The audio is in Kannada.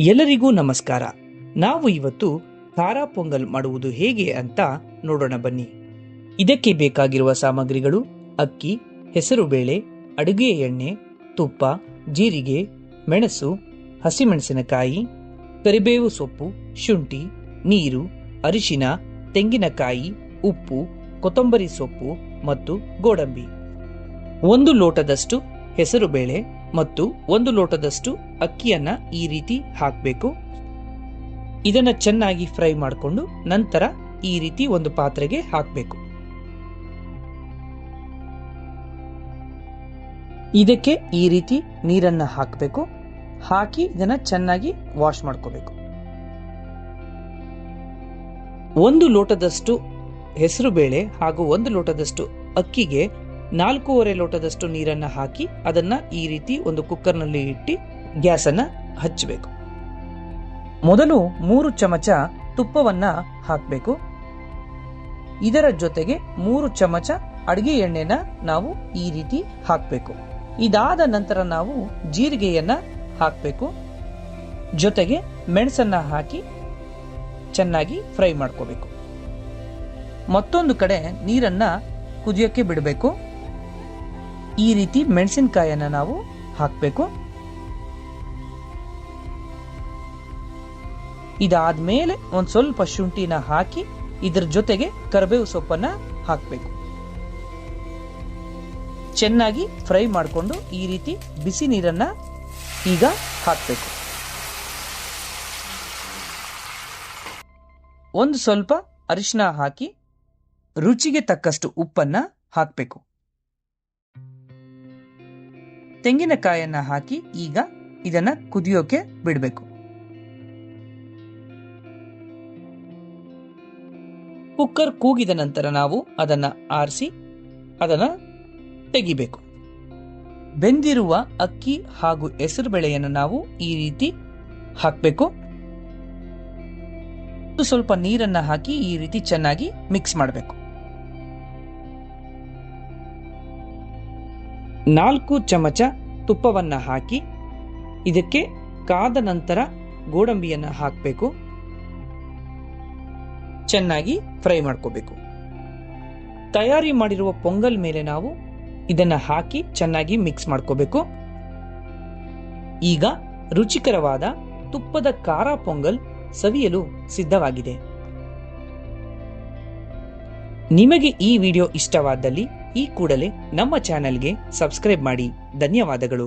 ಎಲ್ಲರಿಗೂ ನಮಸ್ಕಾರ. ನಾವು ಇವತ್ತು ಖಾರ ಪೊಂಗಲ್ ಮಾಡುವುದು ಹೇಗೆ ಅಂತ ನೋಡೋಣ ಬನ್ನಿ. ಇದಕ್ಕೆ ಬೇಕಾಗಿರುವ ಸಾಮಗ್ರಿಗಳು ಅಕ್ಕಿ ಹೆಸರುಬೇಳೆ ಅಡುಗೆ ಎಣ್ಣೆ, ತುಪ್ಪ, ಜೀರಿಗೆ, ಮೆಣಸು, ಹಸಿಮೆಣಸಿನಕಾಯಿ, ಕರಿಬೇವು ಸೊಪ್ಪು, ಶುಂಠಿ, ನೀರು, ಅರಿಶಿನ, ತೆಂಗಿನಕಾಯಿ, ಉಪ್ಪು, ಕೊತ್ತಂಬರಿ ಸೊಪ್ಪು ಮತ್ತು ಗೋಡಂಬಿ. ಒಂದು ಲೋಟದಷ್ಟು ಹೆಸರುಬೇಳೆ ಮತ್ತು ಒಂದು ಲೋಟದಷ್ಟು ಅಕ್ಕಿಯನ್ನ ಈ ರೀತಿ ಹಾಕಬೇಕು. ಇದನ್ನ ಚೆನ್ನಾಗಿ ಫ್ರೈ ಮಾಡಿಕೊಂಡು ನಂತರ ಈ ರೀತಿ ಒಂದು ಪಾತ್ರೆಗೆ ಹಾಕಬೇಕು. ಇದಕ್ಕೆ ಈ ರೀತಿ ನೀರನ್ನ ಹಾಕಬೇಕು. ಹಾಕಿ ಇದನ್ನ ಚೆನ್ನಾಗಿ ವಾಶ್ ಮಾಡ್ಕೋಬೇಕು. ಒಂದು ಲೋಟದಷ್ಟು ಹೆಸರು ಬೇಳೆ ಹಾಗೂ ಒಂದು ಲೋಟದಷ್ಟು ಅಕ್ಕಿಗೆ ನಾಲ್ಕೂವರೆ ಲೋಟದಷ್ಟು ನೀರನ್ನ ಹಾಕಿ ಅದನ್ನ ಈ ರೀತಿ ಒಂದು ಕುಕ್ಕರ್ನಲ್ಲಿ ಇಟ್ಟು ಗ್ಯಾಸನ್ನ ಹಚ್ಚಬೇಕು. ಮೊದಲು ಮೂರು ಚಮಚ ತುಪ್ಪವನ್ನ ಹಾಕಬೇಕು. ಇದರ ಜೊತೆಗೆ ಮೂರು ಚಮಚ ಅಡಿಗೆ ಎಣ್ಣೆನ ನಾವು ಈ ರೀತಿ ಹಾಕಬೇಕು. ಇದಾದ ನಂತರ ನಾವು ಜೀರಿಗೆಯನ್ನ ಹಾಕಬೇಕು. ಜೊತೆಗೆ ಮೆಣಸನ್ನ ಹಾಕಿ ಚೆನ್ನಾಗಿ ಫ್ರೈ ಮಾಡ್ಕೋಬೇಕು. ಮತ್ತೊಂದು ಕಡೆ ನೀರನ್ನ ಕುದಿಯೋಕೆ ಬಿಡಬೇಕು. ಈ ರೀತಿ ಮೆಣಸಿನಕಾಯನ್ನ ನಾವು ಹಾಕಬೇಕು. ಇದಾದ್ಮೇಲೆ ಒಂದು ಸ್ವಲ್ಪ ಶುಂಠಿನ ಹಾಕಿ ಇದ್ರ ಜೊತೆಗೆ ಕರಿಬೇವು ಸೊಪ್ಪನ್ನ ಹಾಕಬೇಕು. ಚೆನ್ನಾಗಿ ಫ್ರೈ ಮಾಡಿಕೊಂಡು ಈ ರೀತಿ ಬಿಸಿ ನೀರನ್ನ ಈಗ ಹಾಕಬೇಕು. ಒಂದು ಸ್ವಲ್ಪ ಅರಿಶಿನ ಹಾಕಿ ರುಚಿಗೆ ತಕ್ಕಷ್ಟು ಉಪ್ಪನ್ನ ಹಾಕಬೇಕು. ತೆಂಗಿನಕಾಯನ್ನ ಹಾಕಿ ಈಗ ಇದನ್ನ ಕುದಿಯೋಕೆ ಬಿಡಬೇಕು. ಕುಕ್ಕರ್ ಕೂಗಿದ ನಂತರ ನಾವು ಅದನ್ನ ಆರಿಸಿ ಅದನ್ನ ತೆಗಿಬೇಕು. ಬೆಂದಿರುವ ಅಕ್ಕಿ ಹಾಗೂ ಹೆಸರು ಹೆಸರುಬೇಳೆಯನ್ನು ನಾವು ಈ ರೀತಿ ಹಾಕಬೇಕು. ಸ್ವಲ್ಪ ನೀರನ್ನ ಹಾಕಿ ಈ ರೀತಿ ಚೆನ್ನಾಗಿ ಮಿಕ್ಸ್ ಮಾಡಬೇಕು. ನಾಲ್ಕು ಚಮಚ ತುಪ್ಪವನ್ನು ಹಾಕಿ, ಇದಕ್ಕೆ ಕಾದ ನಂತರ ಗೋಡಂಬಿಯನ್ನು ಹಾಕಬೇಕು. ಚೆನ್ನಾಗಿ ಫ್ರೈ ಮಾಡ್ಕೋಬೇಕು. ತಯಾರಿ ಮಾಡಿರುವ ಪೊಂಗಲ್ ಮೇಲೆ ನಾವು ಇದನ್ನು ಹಾಕಿ ಚೆನ್ನಾಗಿ ಮಿಕ್ಸ್ ಮಾಡ್ಕೋಬೇಕು. ಈಗ ರುಚಿಕರವಾದ ತುಪ್ಪದ ಖಾರ ಪೊಂಗಲ್ ಸವಿಯಲು ಸಿದ್ಧವಾಗಿದೆ. ನಿಮಗೆ ಈ ವಿಡಿಯೋ ಇಷ್ಟವಾದಲ್ಲಿ ಈ ಕೂಡಲೇ ನಮ್ಮ ಚಾನೆಲ್ಗೆ ಸಬ್ಸ್ಕ್ರೈಬ್ ಮಾಡಿ ಧನ್ಯವಾದಗಳು